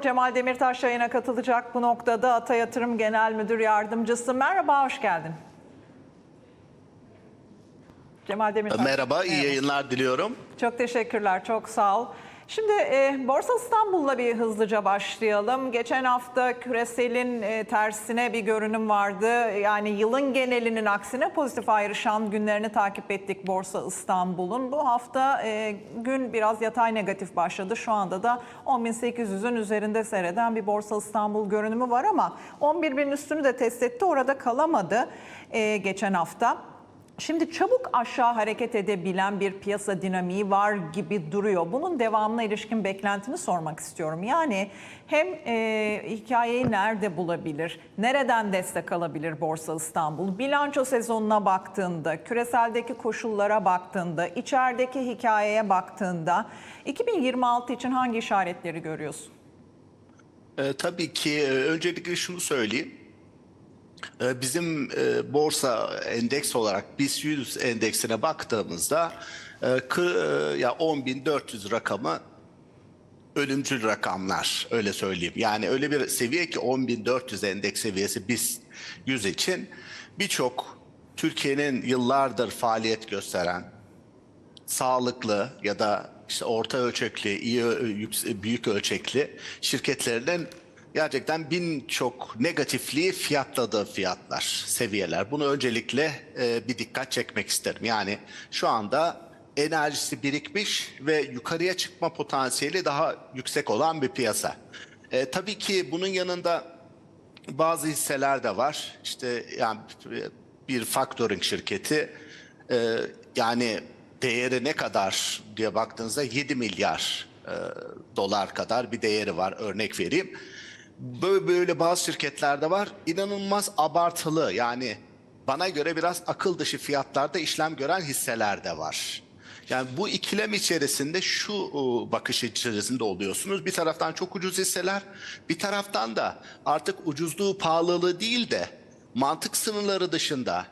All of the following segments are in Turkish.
Cemal Demirtaş yayına katılacak bu noktada Ata Yatırım Genel Müdür Yardımcısı. Merhaba, hoş geldin. Cemal Demirtaş. Merhaba, iyi yayınlar diliyorum. Çok teşekkürler, çok sağ ol. Şimdi e, Borsa İstanbul'la bir hızlıca başlayalım. Geçen hafta küreselin e, tersine bir görünüm vardı. Yani yılın genelinin aksine pozitif ayrışan günlerini takip ettik Borsa İstanbul'un. Bu hafta e, gün biraz yatay negatif başladı. Şu anda da 10.800'ün üzerinde seyreden bir Borsa İstanbul görünümü var ama 11.000'in üstünü de test etti. Orada kalamadı e, geçen hafta. Şimdi çabuk aşağı hareket edebilen bir piyasa dinamiği var gibi duruyor. Bunun devamına ilişkin beklentini sormak istiyorum. Yani hem e, hikayeyi nerede bulabilir, nereden destek alabilir Borsa İstanbul? Bilanço sezonuna baktığında, küreseldeki koşullara baktığında, içerideki hikayeye baktığında 2026 için hangi işaretleri görüyorsun? Ee, tabii ki e, öncelikle şunu söyleyeyim. Ee, bizim e, borsa endeks olarak BIST 100 endeksine baktığımızda e, e, ya 10.400 rakamı ölümcül rakamlar öyle söyleyeyim. Yani öyle bir seviye ki 10.400 endeks seviyesi BIST 100 için birçok Türkiye'nin yıllardır faaliyet gösteren sağlıklı ya da işte orta ölçekli, iyi büyük ölçekli şirketlerinin gerçekten bin çok negatifliği fiyatladığı fiyatlar, seviyeler. Bunu öncelikle e, bir dikkat çekmek isterim. Yani şu anda enerjisi birikmiş ve yukarıya çıkma potansiyeli daha yüksek olan bir piyasa. E, tabii ki bunun yanında bazı hisseler de var. İşte yani bir factoring şirketi e, yani değeri ne kadar diye baktığınızda 7 milyar e, dolar kadar bir değeri var örnek vereyim. Böyle, böyle bazı şirketlerde var inanılmaz abartılı yani bana göre biraz akıl dışı fiyatlarda işlem gören hisseler de var. Yani bu ikilem içerisinde şu bakış içerisinde oluyorsunuz. Bir taraftan çok ucuz hisseler, bir taraftan da artık ucuzluğu pahalılığı değil de mantık sınırları dışında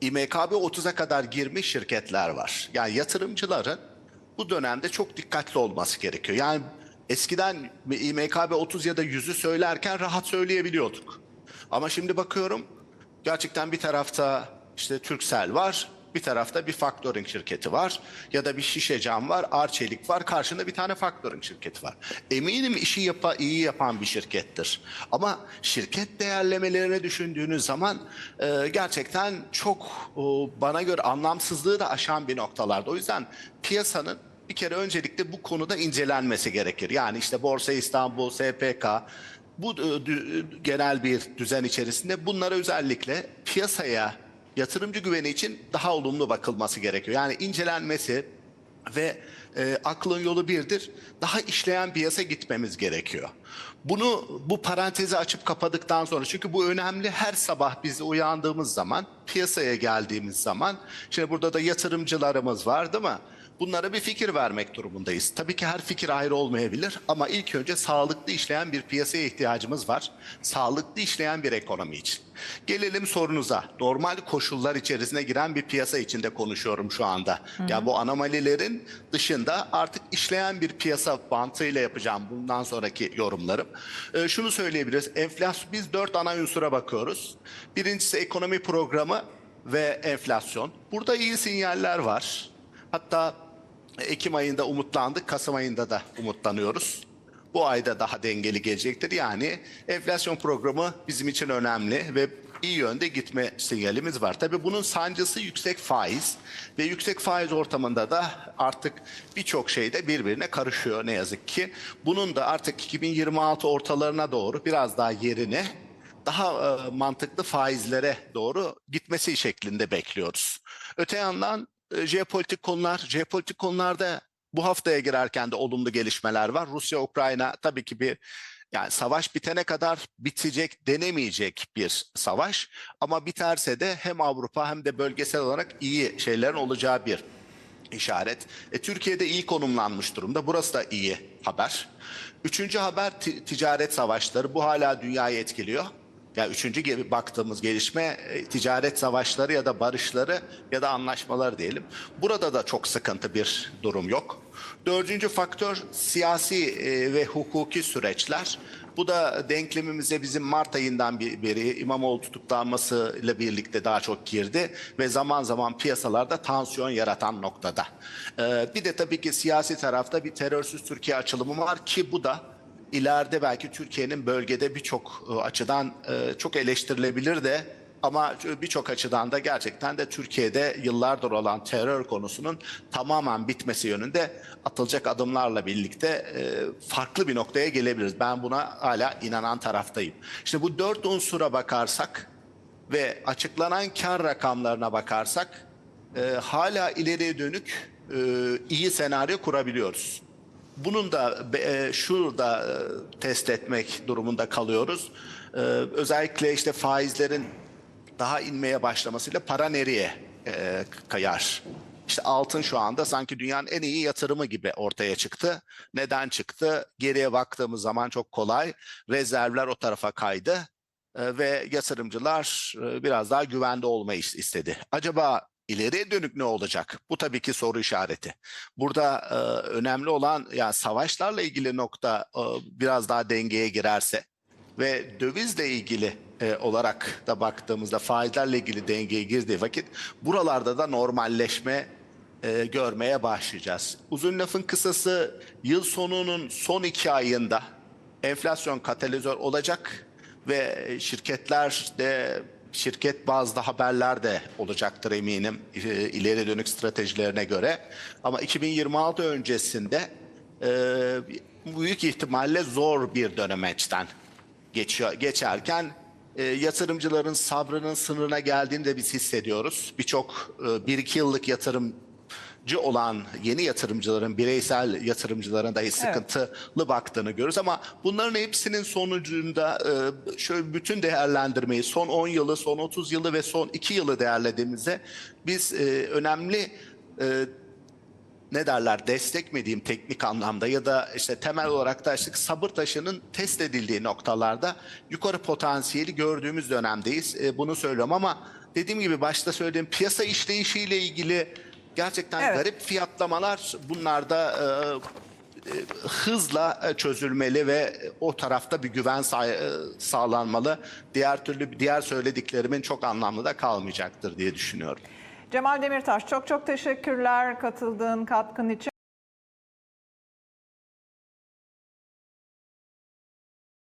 İMKB 30'a kadar girmiş şirketler var. Yani yatırımcıların bu dönemde çok dikkatli olması gerekiyor. Yani eskiden İMKB 30 ya da 100'ü söylerken rahat söyleyebiliyorduk. Ama şimdi bakıyorum gerçekten bir tarafta işte Turkcell var, bir tarafta bir factoring şirketi var ya da bir şişe cam var, Arçelik var, karşında bir tane factoring şirketi var. Eminim işi yapa, iyi yapan bir şirkettir. Ama şirket değerlemelerini düşündüğünüz zaman e, gerçekten çok e, bana göre anlamsızlığı da aşan bir noktalarda. O yüzden piyasanın bir kere öncelikle bu konuda incelenmesi gerekir. Yani işte Borsa İstanbul, SPK bu e, dü- genel bir düzen içerisinde bunlara özellikle piyasaya yatırımcı güveni için daha olumlu bakılması gerekiyor. Yani incelenmesi ve e, aklın yolu birdir. Daha işleyen piyasa gitmemiz gerekiyor. Bunu bu parantezi açıp kapadıktan sonra çünkü bu önemli her sabah biz uyandığımız zaman piyasaya geldiğimiz zaman şimdi burada da yatırımcılarımız var değil mi? Bunlara bir fikir vermek durumundayız. Tabii ki her fikir ayrı olmayabilir ama ilk önce sağlıklı işleyen bir piyasaya ihtiyacımız var. Sağlıklı işleyen bir ekonomi için. Gelelim sorunuza. Normal koşullar içerisine giren bir piyasa içinde konuşuyorum şu anda. Ya yani bu anomalilerin dışında artık işleyen bir piyasa mantığıyla yapacağım bundan sonraki yorumlarım. Ee, şunu söyleyebiliriz. Enflasyon biz dört ana unsura bakıyoruz. Birincisi ekonomi programı ve enflasyon. Burada iyi sinyaller var. Hatta Ekim ayında umutlandık, Kasım ayında da umutlanıyoruz. Bu ayda daha dengeli gelecektir. Yani enflasyon programı bizim için önemli ve iyi yönde gitme sinyalimiz var. Tabii bunun sancısı yüksek faiz ve yüksek faiz ortamında da artık birçok şey de birbirine karışıyor ne yazık ki. Bunun da artık 2026 ortalarına doğru biraz daha yerine daha e, mantıklı faizlere doğru gitmesi şeklinde bekliyoruz. Öte yandan jeopolitik konular, jeopolitik konularda bu haftaya girerken de olumlu gelişmeler var. Rusya Ukrayna tabii ki bir yani savaş bitene kadar bitecek denemeyecek bir savaş ama biterse de hem Avrupa hem de bölgesel olarak iyi şeylerin olacağı bir işaret. E, Türkiye'de iyi konumlanmış durumda. Burası da iyi haber. Üçüncü haber ti- ticaret savaşları. Bu hala dünyayı etkiliyor. Ya üçüncü ge- baktığımız gelişme e, ticaret savaşları ya da barışları ya da anlaşmalar diyelim. Burada da çok sıkıntı bir durum yok. Dördüncü faktör siyasi e, ve hukuki süreçler. Bu da denklemimize bizim Mart ayından beri İmamoğlu tutuklanmasıyla birlikte daha çok girdi ve zaman zaman piyasalarda tansiyon yaratan noktada. Ee, Bir de tabii ki siyasi tarafta bir terörsüz Türkiye açılımı var ki bu da ileride belki Türkiye'nin bölgede birçok e, açıdan e, çok eleştirilebilir de ama birçok açıdan da gerçekten de Türkiye'de yıllardır olan terör konusunun tamamen bitmesi yönünde atılacak adımlarla birlikte e, farklı bir noktaya gelebiliriz. Ben buna hala inanan taraftayım. İşte bu dört unsura bakarsak ve açıklanan kar rakamlarına bakarsak e, hala ileriye dönük e, iyi senaryo kurabiliyoruz. Bunun da e, şurada e, test etmek durumunda kalıyoruz. E, özellikle işte faizlerin daha inmeye başlamasıyla para nereye e, kayar? İşte altın şu anda sanki dünyanın en iyi yatırımı gibi ortaya çıktı. Neden çıktı? Geriye baktığımız zaman çok kolay. Rezervler o tarafa kaydı e, ve yatırımcılar e, biraz daha güvende olmayı is- istedi. Acaba ileriye dönük ne olacak? Bu tabii ki soru işareti. Burada e, önemli olan yani savaşlarla ilgili nokta e, biraz daha dengeye girerse ve dövizle ilgili e, olarak da baktığımızda faizlerle ilgili dengeye girdiği vakit buralarda da normalleşme e, görmeye başlayacağız. Uzun lafın kısası yıl sonunun son iki ayında enflasyon katalizör olacak ve şirketler de şirket bazlı haberler de olacaktır eminim e, ileri dönük stratejilerine göre. Ama 2026 öncesinde e, büyük ihtimalle zor bir dönemeçten geçiyor geçerken e, yatırımcıların sabrının sınırına geldiğini de biz hissediyoruz. Birçok e, bir iki yıllık yatırımcı olan yeni yatırımcıların, bireysel yatırımcıların dahi sıkıntılı baktığını görüyoruz. Ama bunların hepsinin sonucunda e, şöyle bütün değerlendirmeyi son 10 yılı, son 30 yılı ve son 2 yılı değerlediğimizde biz e, önemli e, ne derler destek mi diyeyim teknik anlamda ya da işte temel olarak da işte sabır taşının test edildiği noktalarda yukarı potansiyeli gördüğümüz dönemdeyiz. Bunu söylüyorum ama dediğim gibi başta söylediğim piyasa işleyişiyle ilgili gerçekten Evet. garip fiyatlamalar bunlar da e, e, hızla e, çözülmeli ve o tarafta bir güven sağ- e, sağlanmalı. Diğer türlü diğer söylediklerimin çok anlamlı da kalmayacaktır diye düşünüyorum. Cemal Demirtaş çok çok teşekkürler katıldığın katkın için.